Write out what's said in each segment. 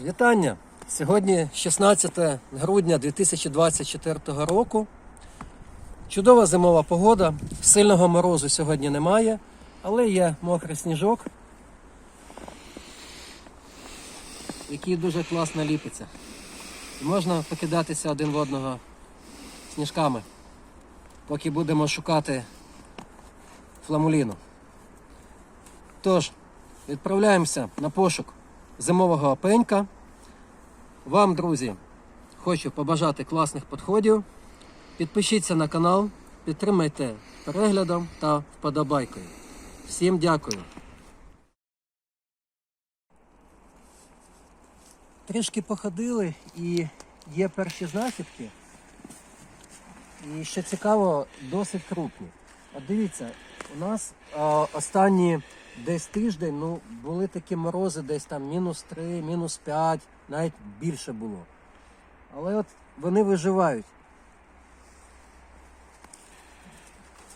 Вітання! Сьогодні 16 грудня 2024 року. Чудова зимова погода. Сильного морозу сьогодні немає, але є мокрий сніжок, який дуже класно ліпиться. І можна покидатися один в одного сніжками, поки будемо шукати фламуліну. Тож, відправляємося на пошук зимового опенька. Вам, друзі, хочу побажати класних підходів. Підпишіться на канал, підтримайте переглядом та вподобайкою. Всім дякую. Трішки походили і є перші знахідки. І що цікаво, досить крупні. От дивіться, у нас останні десь тиждень ну, були такі морози, десь там мінус 3, мінус 5, навіть більше було. Але от вони виживають.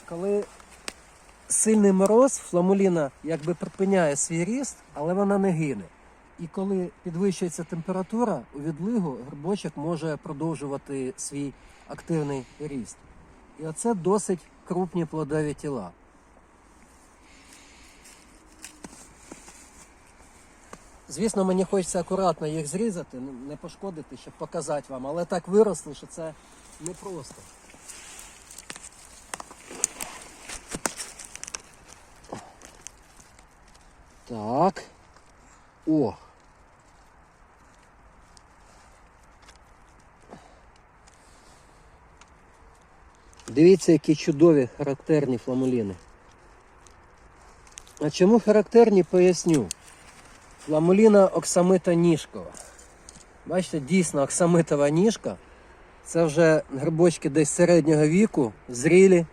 Коли сильний мороз, фламуліна якби припиняє свій ріст, але вона не гине. І коли підвищується температура, у відлигу грибочок може продовжувати свій активний ріст. І оце досить крупні плодові тіла. Звісно, мені хочеться акуратно їх зрізати, не пошкодити, щоб показати вам, але так виросли, що це непросто. Так. О. Дивіться, які чудові характерні фламуліни. А чому характерні, поясню. Фламуліна оксамита ніжкова. Бачите, дійсно оксамитова ніжка. Це вже грибочки десь середнього віку, зрілі.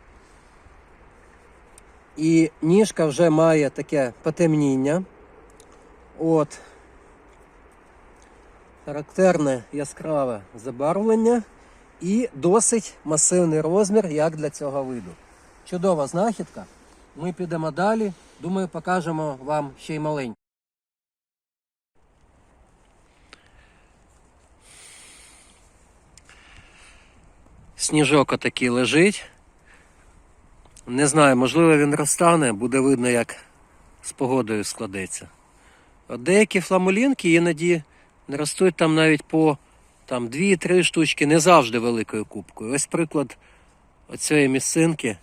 І ніжка вже має таке потемніння. От. Характерне яскраве забарвлення і досить масивний розмір, як для цього виду. Чудова знахідка. Ми підемо далі. Думаю, покажемо вам ще й маленьку. Сніжок отакий лежить. Не знаю, можливо він розтане, буде видно, як з погодою складеться. От деякі фламулінки іноді ростуть там навіть по там, 2-3 штучки, не завжди великою кубкою. Ось приклад оцієї місцинки.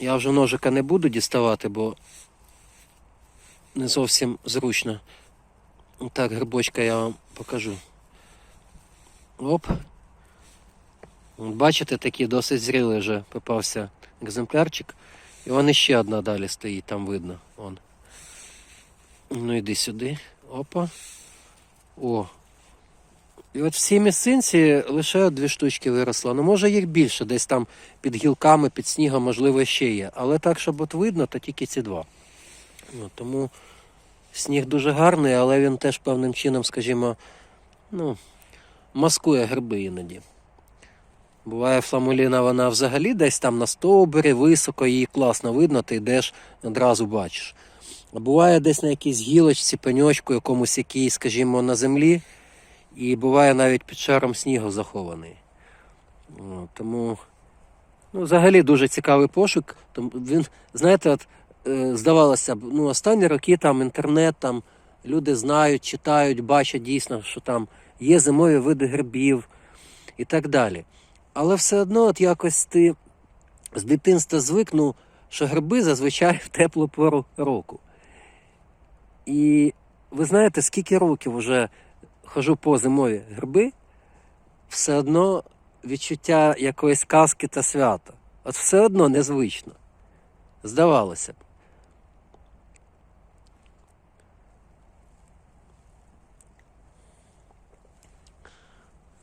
Я вже ножика не буду діставати, бо не зовсім зручно. Так, грибочка я вам покажу. Оп. Бачите, такий досить зрілий вже попався екземплярчик. І вон іще одна далі стоїть, там видно. Вон. Ну йди сюди. Опа. О. І от в місцинці лише дві штучки виросло. Ну, може їх більше, десь там під гілками, під снігом, можливо, ще є. Але так, щоб от видно, то тільки ці два. Ну, тому сніг дуже гарний, але він теж певним чином, скажімо, ну, маскує гриби іноді. Буває фламуліна, вона взагалі десь там на стовбурі, високо, її класно видно, ти йдеш, одразу бачиш. А буває десь на якійсь гілочці, пеньочку, якомусь якій, скажімо, на землі, і буває навіть під шаром снігу захований. Тому, ну, взагалі дуже цікавий пошук. Тому Він, знаєте, от, е, здавалося б, ну, останні роки там інтернет, там люди знають, читають, бачать дійсно, що там є зимові види грибів і так далі. Але все одно, от якось ти з дитинства звикнув, що гриби зазвичай в теплу пору року. І ви знаєте, скільки років вже хожу по зимові гриби, все одно відчуття якоїсь казки та свята. От все одно незвично. Здавалося б.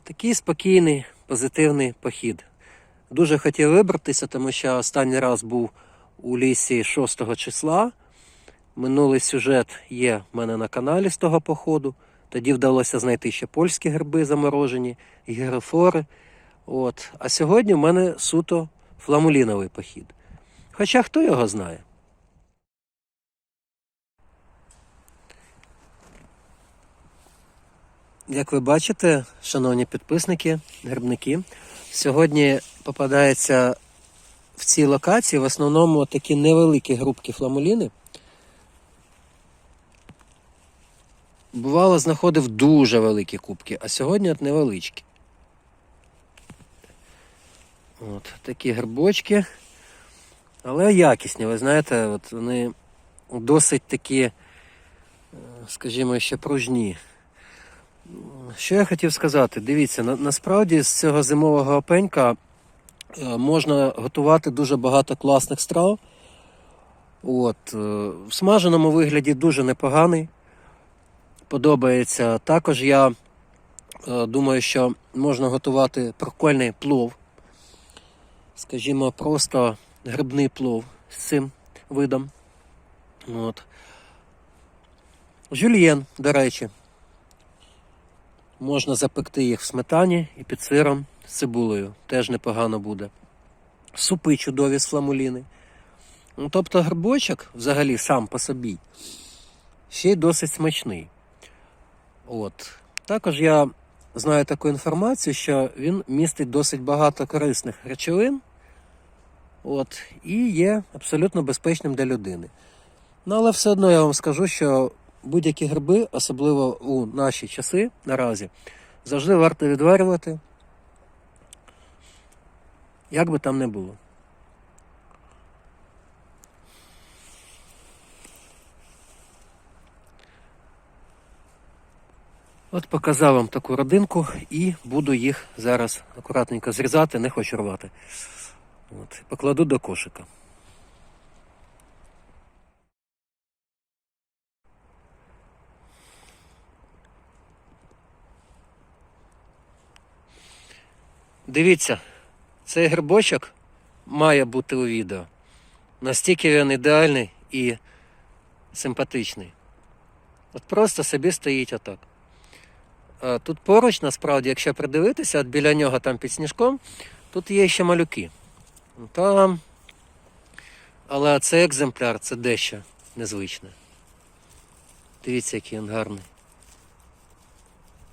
Такий спокійний, позитивний похід. Дуже хотів вибратися, тому що останній раз був у лісі 6 числа. Минулий сюжет є в мене на каналі з того походу. Тоді вдалося знайти ще польські гриби заморожені, гірофори. От. А сьогодні в мене суто фламуліновий похід. Хоча хто його знає. Як ви бачите, шановні підписники, грибники, сьогодні попадається в цій локації в основному такі невеликі грубки фламуліни. Бувало, знаходив дуже великі кубки, а сьогодні от невеличкі. От, такі грибочки. Але якісні, ви знаєте, от вони досить такі, е, скажімо, ще пружні. Що я хотів сказати? Дивіться, на, насправді з цього зимового опенька е, можна готувати дуже багато класних страв. От, е, в смаженому вигляді дуже непоганий. Подобається. Також я е, думаю, що можна готувати прикольний плов. Скажімо, просто грибний плов з цим видом. От. Жюльєн, до речі. Можна запекти їх в сметані і під сиром з цибулею. Теж непогано буде. Супи чудові з фламуліни. Ну, тобто грибочок взагалі сам по собі ще й досить смачний. От. Також я знаю таку інформацію, що він містить досить багато корисних речовин. От, і є абсолютно безпечним для людини. Ну, але все одно я вам скажу, що будь-які гриби, особливо у наші часи наразі, завжди варто відварювати, як би там не було. От показав вам таку родинку і буду їх зараз акуратненько зрізати, не хочу рвати. От, покладу до кошика. Дивіться, цей грибочок має бути у відео. Настільки він ідеальний і симпатичний. От просто собі стоїть отак. Тут поруч, насправді, якщо придивитися, от біля нього там під сніжком, тут є ще малюки. Там. Але цей екземпляр це дещо незвичне. Дивіться, який він гарний.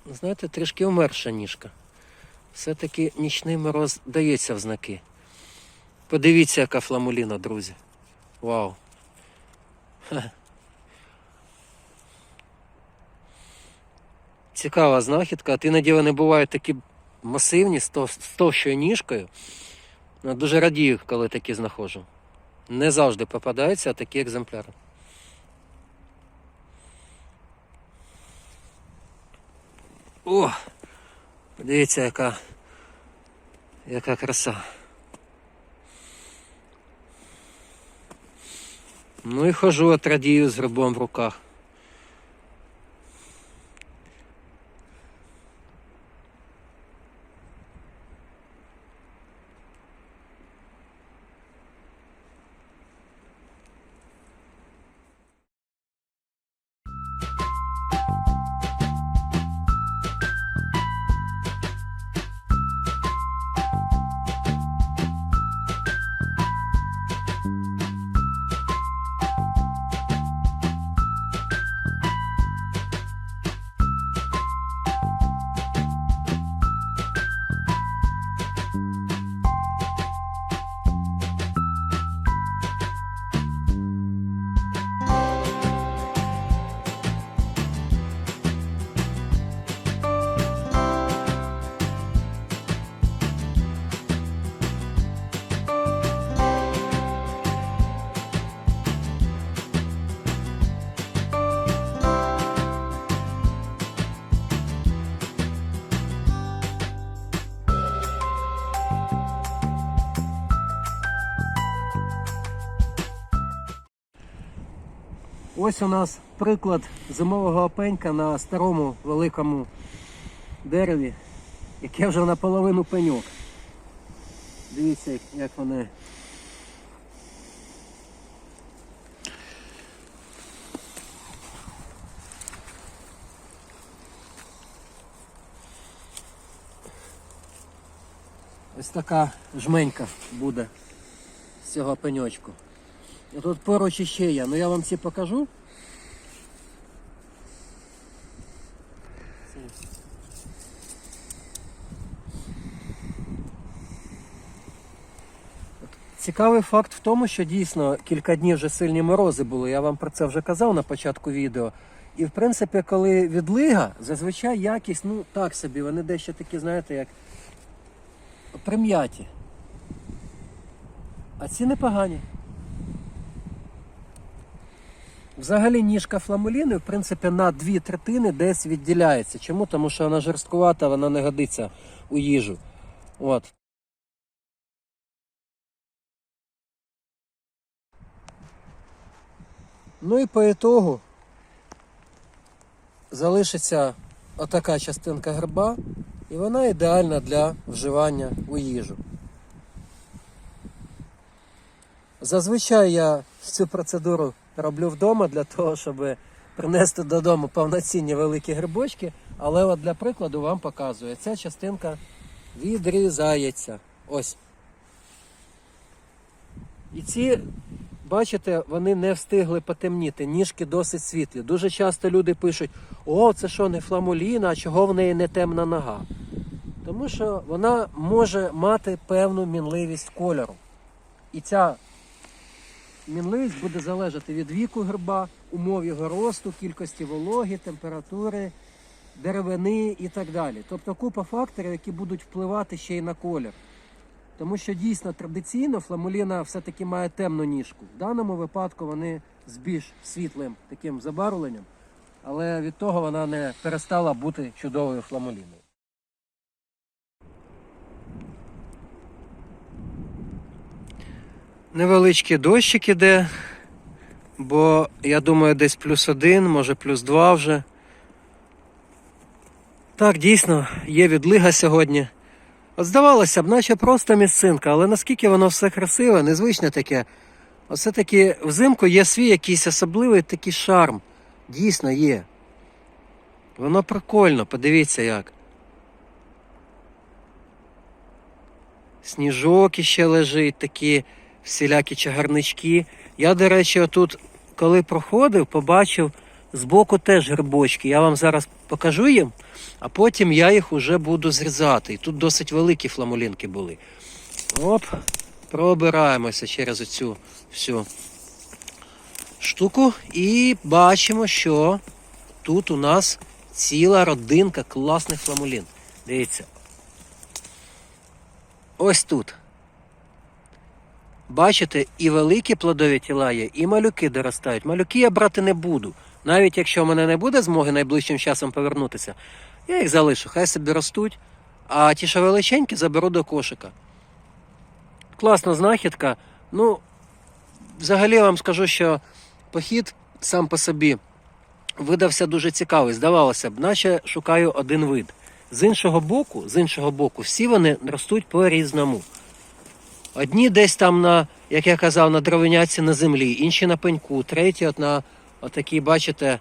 Знаєте, трішки умерша ніжка. Все-таки нічний мороз дається в знаки. Подивіться, яка фламуліна, друзі. Вау. Ха. Цікава знахідка. От іноді вони бувають такі масивні, з тов- товщою ніжкою. Дуже радію, коли такі знаходжу. Не завжди попадаються такі екземпляри. О! Подивіться, яка, яка краса. Ну і хожу, от радію з грибом в руках. Ось у нас приклад зимового опенька на старому великому дереві, яке вже наполовину пеньок. Дивіться, як вони. Ось така жменька буде з цього пеньочку. Тут поруч іще є, ну я вам всі покажу. Цікавий факт в тому, що дійсно кілька днів вже сильні морози були. Я вам про це вже казав на початку відео. І в принципі, коли відлига, зазвичай якість, ну так собі, вони дещо такі, знаєте, як прим'яті. А ці непогані. Взагалі ніжка фламуліни, в принципі, на дві третини десь відділяється. Чому? Тому що вона жорсткувата, вона не годиться у їжу. От. Ну і по ітогу залишиться отака частинка гриба, і вона ідеальна для вживання у їжу. Зазвичай я цю процедуру роблю вдома для того, щоб принести додому повноцінні великі грибочки, але от для прикладу вам показую, ця частинка відрізається. Ось. І ці, бачите, вони не встигли потемніти, ніжки досить світлі. Дуже часто люди пишуть: о, це що, не фламуліна, а чого в неї не темна нога? Тому що вона може мати певну мінливість кольору. І ця мінливість буде залежати від віку гриба, умов його росту, кількості вологи, температури, деревини і так далі. Тобто купа факторів, які будуть впливати ще й на колір. Тому що дійсно традиційно фламуліна все-таки має темну ніжку. В даному випадку вони з більш світлим таким забарвленням, але від того вона не перестала бути чудовою фламуліною. Невеличкий дощик іде, бо я думаю, десь плюс один, може плюс два вже. Так, дійсно, є відлига сьогодні. От здавалося б, наче просто місцинка, але наскільки воно все красиве, незвичне таке. Оце таки взимку є свій якийсь особливий такий шарм. Дійсно є. Воно прикольно, подивіться як. Сніжок іще лежить, такі всілякі чагарнички. Я, до речі, отут, коли проходив, побачив збоку теж грибочки. Я вам зараз покажу їм, а потім я їх уже буду зрізати. І тут досить великі фламулінки були. Оп, пробираємося через оцю всю штуку і бачимо, що тут у нас ціла родинка класних фламулін. Дивіться. Ось тут. Бачите, і великі плодові тіла є, і малюки доростають. Малюки я брати не буду. Навіть якщо в мене не буде змоги найближчим часом повернутися, я їх залишу, хай собі ростуть, а ті, що величенькі, заберу до кошика. Класна знахідка. Ну, взагалі вам скажу, що похід сам по собі видався дуже цікавий. Здавалося б, наче шукаю один вид. З іншого боку, з іншого боку, всі вони ростуть по-різному. Одні десь там на, як я казав, на дровиняці на землі, інші на пеньку, треті от на отакі, бачите,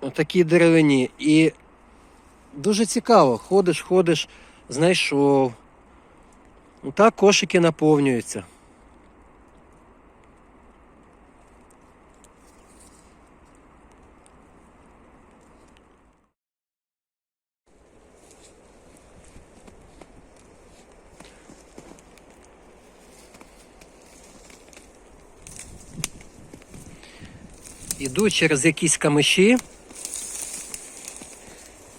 отакі деревині. І дуже цікаво, ходиш, ходиш, знайшов. Ну, Так кошики наповнюються. Іду через якісь камиші.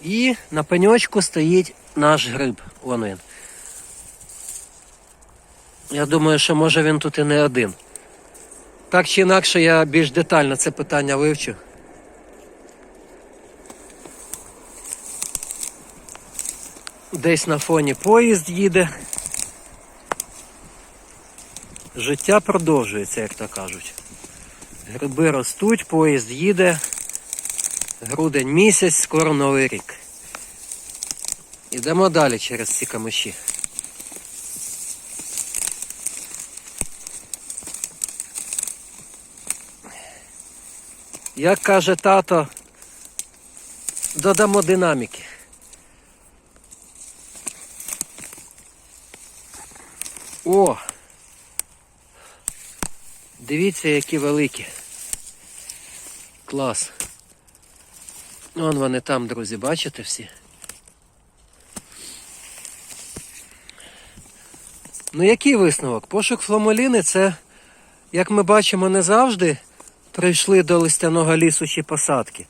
І на пеньочку стоїть наш гриб. Вон він. Я думаю, що може він тут і не один. Так чи інакше я більш детально це питання вивчу. Десь на фоні поїзд їде. Життя продовжується, як то кажуть. Гриби ростуть, поїзд їде. Грудень місяць, скоро новий рік. Ідемо далі через ці камиші. Як каже тато, додамо динаміки. О! Дивіться, які великі. Клас. Вон вони там, друзі, бачите всі? Ну, який висновок? Пошук фламуліни це, як ми бачимо, не завжди прийшли до листяного лісу чи посадки.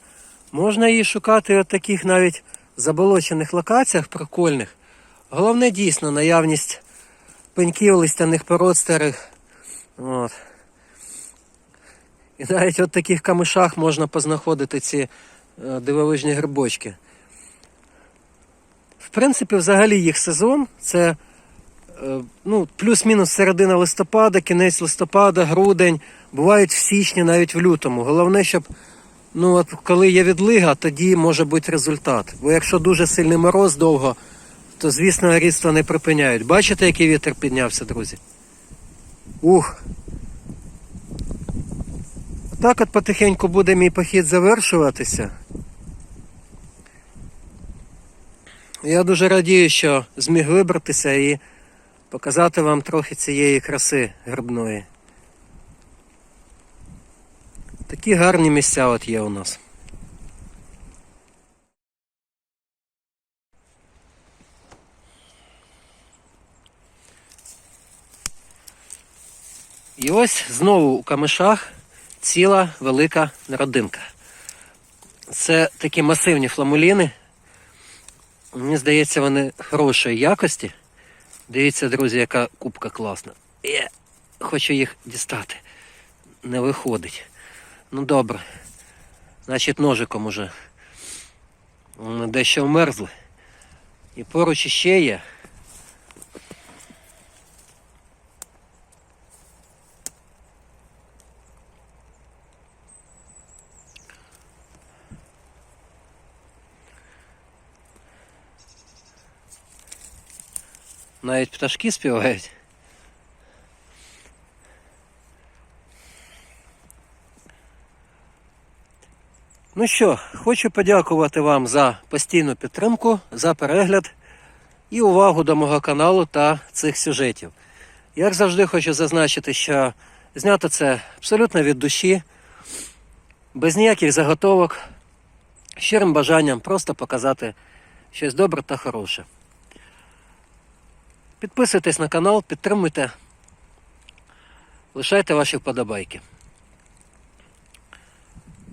Можна її шукати от таких навіть заболочених локаціях прикольних. Головне дійсно наявність пеньків листяних пород старих. От. І навіть от таких камишах можна познаходити ці е, дивовижні грибочки. В принципі, взагалі їх сезон це е, ну, плюс-мінус середина листопада, кінець листопада, грудень, бувають в січні, навіть в лютому. Головне, щоб ну, от, коли є відлига, тоді може бути результат. Бо якщо дуже сильний мороз довго, то звісно рідство не припиняють. Бачите, який вітер піднявся, друзі? Ух! Так от потихеньку буде мій похід завершуватися. Я дуже радію, що зміг вибратися і показати вам трохи цієї краси грибної. Такі гарні місця от є у нас. І ось знову у камишах ціла велика родинка. Це такі масивні фламуліни. Мені здається, вони хорошої якості. Дивіться, друзі, яка кубка класна. Я хочу їх дістати. Не виходить. Ну добре. Значить, ножиком уже дещо вмерзли. І поруч іще є. Навіть пташки співають. Ну що, хочу подякувати вам за постійну підтримку, за перегляд і увагу до мого каналу та цих сюжетів. Як завжди, хочу зазначити, що знято це абсолютно від душі, без ніяких заготовок, щирим бажанням просто показати щось добре та хороше. Підписуйтесь на канал, підтримуйте, лишайте ваші вподобайки.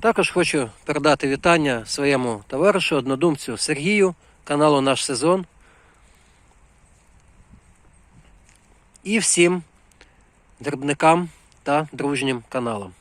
Також хочу передати вітання своєму товаришу, однодумцю Сергію, каналу Наш Сезон. І всім дербникам та дружнім каналам.